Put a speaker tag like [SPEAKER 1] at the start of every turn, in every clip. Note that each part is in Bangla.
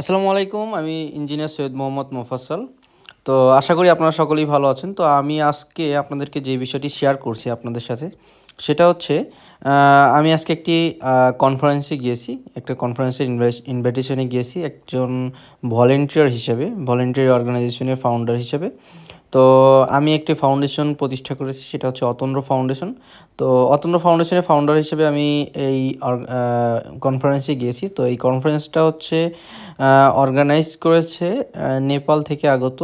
[SPEAKER 1] আসসালামু আলাইকুম, আমি ইঞ্জিনিয়ার সৈয়দ মোহাম্মদ মোফাসল তো আশা করি আপনারা সকলেই ভালো আছেন। তো আমি আজকে আপনাদেরকে যে বিষয়টি শেয়ার করছি আপনাদের সাথে, সেটা হচ্ছে আমি আজকে একটি কনফারেন্সে গিয়েছি। একটা কনফারেন্সের ইনভাইটেশনে গিয়েছি একজন ভলেন্টিয়ার হিসেবে ভলেন্টিয়ার অর্গানাইজেশনের ফাউন্ডার হিসেবে। তো আমি একটি ফাউন্ডেশন প্রতিষ্ঠা করেছি, সেটা হচ্ছে অতন্দ্র ফাউন্ডেশন তো অতন্দ্র ফাউন্ডেশনের ফাউন্ডার হিসেবে আমি এই কনফারেন্সে গিয়েছি। তো এই কনফারেন্সটা হচ্ছে অর্গানাইজ করেছে নেপাল থেকে আগত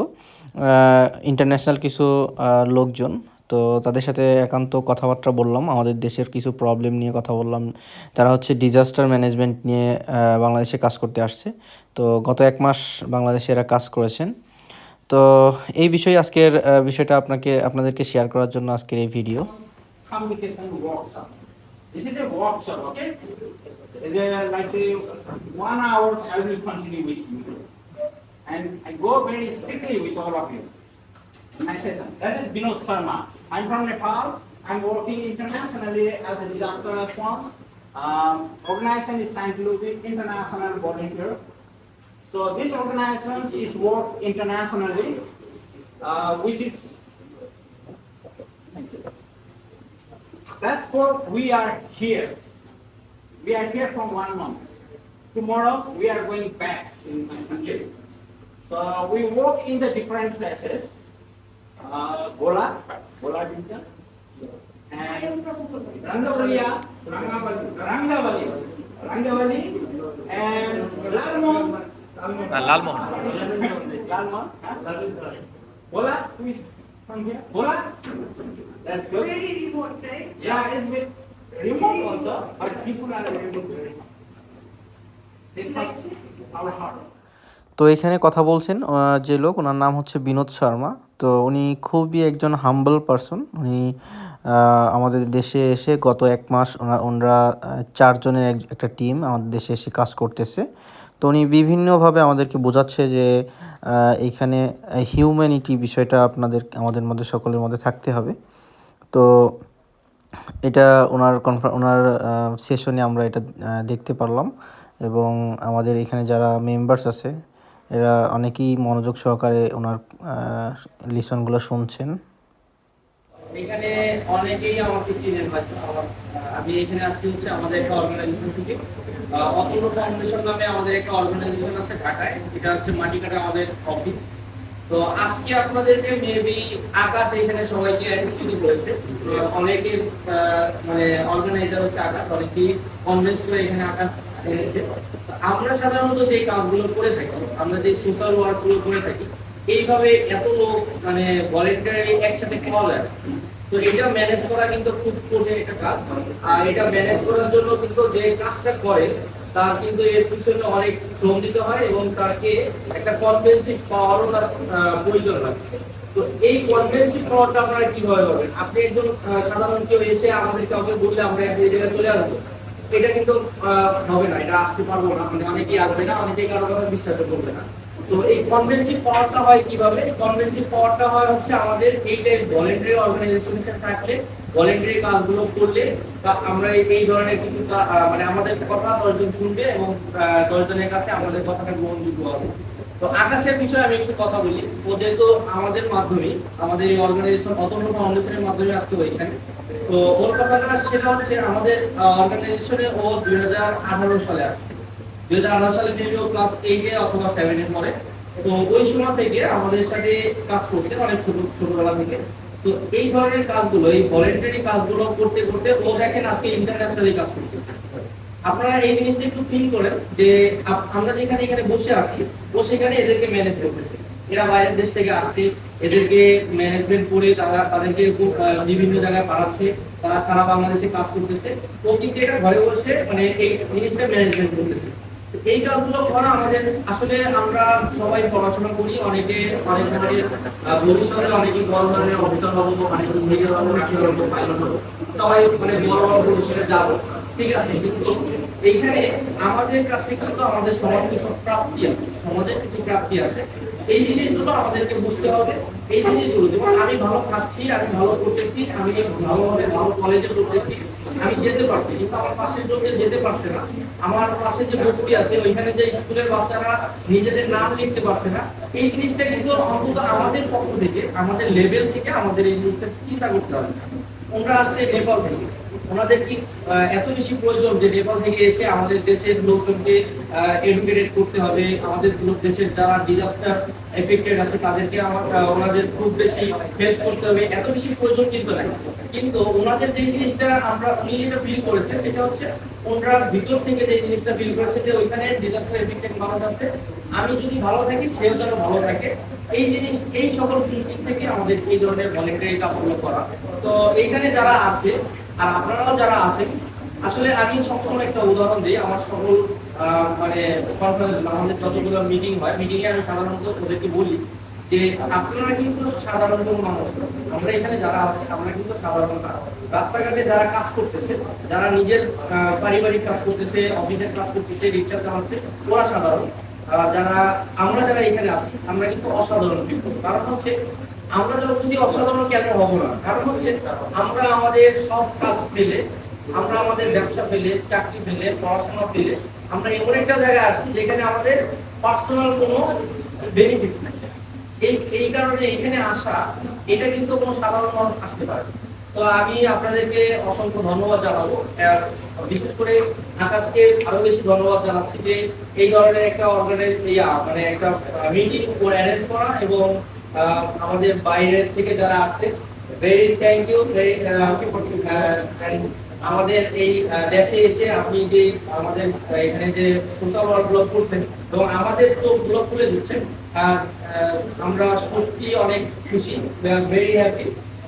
[SPEAKER 1] ইন্টারন্যাশনাল কিছু লোকজন। তো তাদের সাথে একান্ত কথাবার্তা বললাম, আমাদের দেশের কিছু প্রবলেম নিয়ে কথা বললাম। তারা হচ্ছে ডিজাস্টার ম্যানেজমেন্ট নিয়ে বাংলাদেশে কাজ করতে আসছে। তো গত এক মাস বাংলাদেশে এরা কাজ করেছেন। তো এই বিষয়ে আজকের বিষয়টা আপনাকে আপনাদেরকে শেয়ার করার জন্য আজকের এই video.
[SPEAKER 2] This is a workshop, okay? It's a like say one hour I will continue with you. And I go very strictly with all of you. My session. This is Binod Sharma. I'm from Nepal. I'm working internationally as a disaster response. Um, organization is trying to Scientific International Volunteer. So this organization is work internationally, uh, which is That's what we are here. We are here for one month. Tomorrow we are going back in my country. So we work in the different places. Uh, Gola, Gola region, and Rangavalia, Rangavali, Rangavali, and Lalmon.
[SPEAKER 1] তো এখানে কথা বলছেন যে লোক ওনার নাম হচ্ছে বিনোদ শর্মা। তো উনি খুবই একজন হাম্বল পার্সন উনি আমাদের দেশে এসে গত এক মাস ওনারা চারজনের একটা টিম আমাদের দেশে এসে কাজ করতেছে। তো উনি বিভিন্নভাবে আমাদেরকে বোঝাচ্ছে যে এইখানে হিউম্যানিটি বিষয়টা আপনাদের, আমাদের মধ্যে, সকলের মধ্যে থাকতে হবে। তো এটা ওনার কনফার ওনার সেশনে আমরা এটা দেখতে পারলাম এবং আমাদের এখানে যারা মেম্বার্স আছে, এরা অনেকেই মনোযোগ সহকারে ওনার লিসনগুলো শুনছেন।
[SPEAKER 3] এখানে অনেকেই আমাকে চিনেন হয়তো আমি এখানে আসছি হচ্ছে আমাদের একটা অর্গানাইজেশন থেকে। ফাউন্ডেশন নামে আমাদের একটা অর্গানাইজেশন আছে ঢাকায়। এটা হচ্ছে মাটিকাটা আমাদের অফিস তো আজকে আপনাদেরকে মেবি আকাশ এখানে সবাইকে অ্যাটেন্ড করেছে। অনেকে মানে অর্গানাইজার হচ্ছে আকাশ, অনেকেই করে এখানে আকাশ এনেছে। আমরা সাধারণত যে কাজগুলো করে থাকি, আমরা যে সোশ্যাল ওয়ার্কগুলো করে থাকি এইভাবে এত লোক মানে ভলেন্টারি একসাথে পাওয়া যায়। তো এটা ম্যানেজ করা কিন্তু খুব কঠিন একটা কাজ। আর এটা ম্যানেজ করার জন্য কিন্তু যে কাজটা করে, তার কিন্তু এর পিছনে অনেক শ্রম দিতে হয় এবং তাকে একটা কনভেন্সিভ পাওয়ারও তার প্রয়োজন লাগে তো এই কনভেন্সিভ পাওয়ারটা আপনারা কীভাবে পাবেন? আপনি একজন সাধারণ কেউ এসে আমাদের কাউকে বললে আমরা এই জায়গায় চলে আসব। এটা কিন্তু হবে না, এটা আসতে পারব না। মানে অনেকেই আসবে না, অনেকেই কারও কথা বিশ্বাস করবে না। তো এই কনভেন্সিভ পাওয়ারটা হয় কীভাবে? কনভেন্সিভ পাওয়ারটা হয় হচ্ছে আমাদের এই টাইপ ভলেন্টারি অর্গানাইজেশন থাকলে ভলেন্টারি কাজগুলো করলে তা আমরা এই- ধরনের কিছু মানে আমাদের কথা দশজন শুনবে এবং দশজনের কাছে আমাদের কথাটা গ্রহণযোগ্য হবে। তো আকাশের বিষয়ে আমি একটু কথা বলি। ও যেহেতু আমাদের মাধ্যমে, আমাদের এই অর্গানাইজেশন অতন্য ফাউন্ডেশনের মাধ্যমে আসতে হয় এখানে। তো ওর কথাটা সেটা হচ্ছে আমাদের অর্গানাইজেশনে ও দুই হাজার আঠারো সালে আসছে। দুই সালে ও ক্লাস অথবা পড়ে। তো ওই সময় থেকে আমাদের সাথে কাজ করছে অনেক ছোট, ছোটবেলা থেকে। তো এই ধরনের কাজগুলো, এই ভলেন্টারি কাজগুলো করতে করতে ও দেখেন আজকে ইন্টারন্যাশনালি কাজ করতেছে। আপনারা এই জিনিসটা একটু ফিল করেন যে আমরা যেখানে, এখানে বসে আছি, ও সেখানে এদেরকে ম্যানেজ করতেছে। এরা বাইরের দেশ থেকে আসছে, এদেরকে ম্যানেজমেন্ট করে তারা, তাদেরকে বিভিন্ন জায়গায় পাঠাচ্ছে, তারা সারা বাংলাদেশে কাজ করতেছে। ও কিন্তু এটা ঘরে বসে মানে এই জিনিসটা ম্যানেজমেন্ট করতেছে। এই কাজগুলো করা আমাদের, আসলে আমরা সবাই পড়াশোনা করি, অনেকে, অনেক ভবিষ্যতে অনেকে বড় ধরনের অফিসার হব হব পাইলট হব। সবাই মানে বড় বড় ভবিষ্যতে যাব, ঠিক আছে? কিন্তু এইখানে আমাদের কাছে কিন্তু আমাদের সমাজ কিছু প্রাপ্তি আছে সমাজের কিছু প্রাপ্তি আছে। এই জিনিসগুলো আমাদেরকে বুঝতে হবে, এই জিনিসগুলো। যেমন আমি ভালো খাচ্ছি আমি ভালো করতেছি, আমি ভালোভাবে ভালো কলেজে পড়তেছি আমি যেতে পারছি, কিন্তু আমার পাশের লোকে যেতে পারছে না। আমার পাশে যে বস্তি আছে, ওইখানে যে স্কুলের বাচ্চারা নিজেদের নাম লিখতে পারছে না। এই জিনিসটা কিন্তু অন্তত আমাদের পক্ষ থেকে, আমাদের লেভেল থেকে আমাদের এই জিনিসটা চিন্তা করতে হবে। ওনারা আসছে নেপাল থেকে। ওনাদের কি এত বেশি প্রয়োজন যে নেপাল থেকে এসে আমাদের দেশের লোকজনকে এডুকেটেড করতে হবে? আমাদের দেশের যারা ডিজাস্টার এফেক্টেড আছে, তাদেরকে আমার ওনাদের খুব বেশি হেল্প করতে হবে। এত বেশি প্রয়োজন কিন্তু নাই। কিন্তু ওনাদের যে জিনিসটা আমরা, উনি যেটা ফিল করেছে সেটা হচ্ছে ওনারা ভিতর থেকে যে জিনিসটা ফিল করেছে যে ওইখানে ডিজাস্টার এফেক্টেড মানুষ আছে, আমি যদি ভালো থাকি, সেও যেন ভালো থাকে। এই জিনিস, এই সকল থেকে আমাদের এই ধরনের ভলেন্টারি কাজগুলো করা। তো এইখানে যারা আছে আর আপনারাও যারা আছেন, আসলে আমি সবসময় একটা উদাহরণ দিই, আমার সকল মানে কনফারেন্স আমাদের যতগুলো মিটিং হয় মিটিং এ আমি সাধারণত ওদেরকে বলি যে, আপনারা কিন্তু সাধারণ মানুষ আমরা এখানে যারা আছি, আমরা কিন্তু সাধারণ রাস্তাঘাটে যারা কাজ করতেছে, যারা নিজের পারিবারিক কাজ করতেছে, অফিসের কাজ করতেছে, রিক্সা চালাচ্ছে, ওরা সাধারণ। যারা, আমরা যারা এখানে আছি, আমরা কিন্তু অসাধারণ কিন্তু কারণ হচ্ছে আমরা যদি অসাধারণ কেন হব না কারণ হচ্ছে আমরা আমাদের সব কাজ পেলে, আমরা আমাদের ব্যবসা পেলে, চাকরি পেলে, পড়াশোনা পেলে, আমরা এমন একটা জায়গায় আসছি যেখানে আমাদের পার্সোনাল কোনো বেনিফিট নাই এই এই কারণে এখানে আসা, এটা কিন্তু কোনো সাধারণ মানুষ আসতে পারে। তো আমি আপনাদেরকে অসংখ্য ধন্যবাদ জানাব। বিশেষ করে আকাশকে আরও বেশি ধন্যবাদ জানাচ্ছি যে এই ধরনের একটা অর্গানাইজ মানে একটা মিটিং অ্যারেঞ্জ করা এবং আমাদের বাইরের থেকে যারা আসছে ভেরি থ্যাংক ইউ আমাদের এই দেশে এসে আপনি যে আমাদের এখানে যে সোশ্যাল ওয়ার্কগুলো করছেন এবং আমাদের চোখগুলো খুলে দিচ্ছেন আমরা সত্যি অনেক খুশি ভেরি হ্যাপি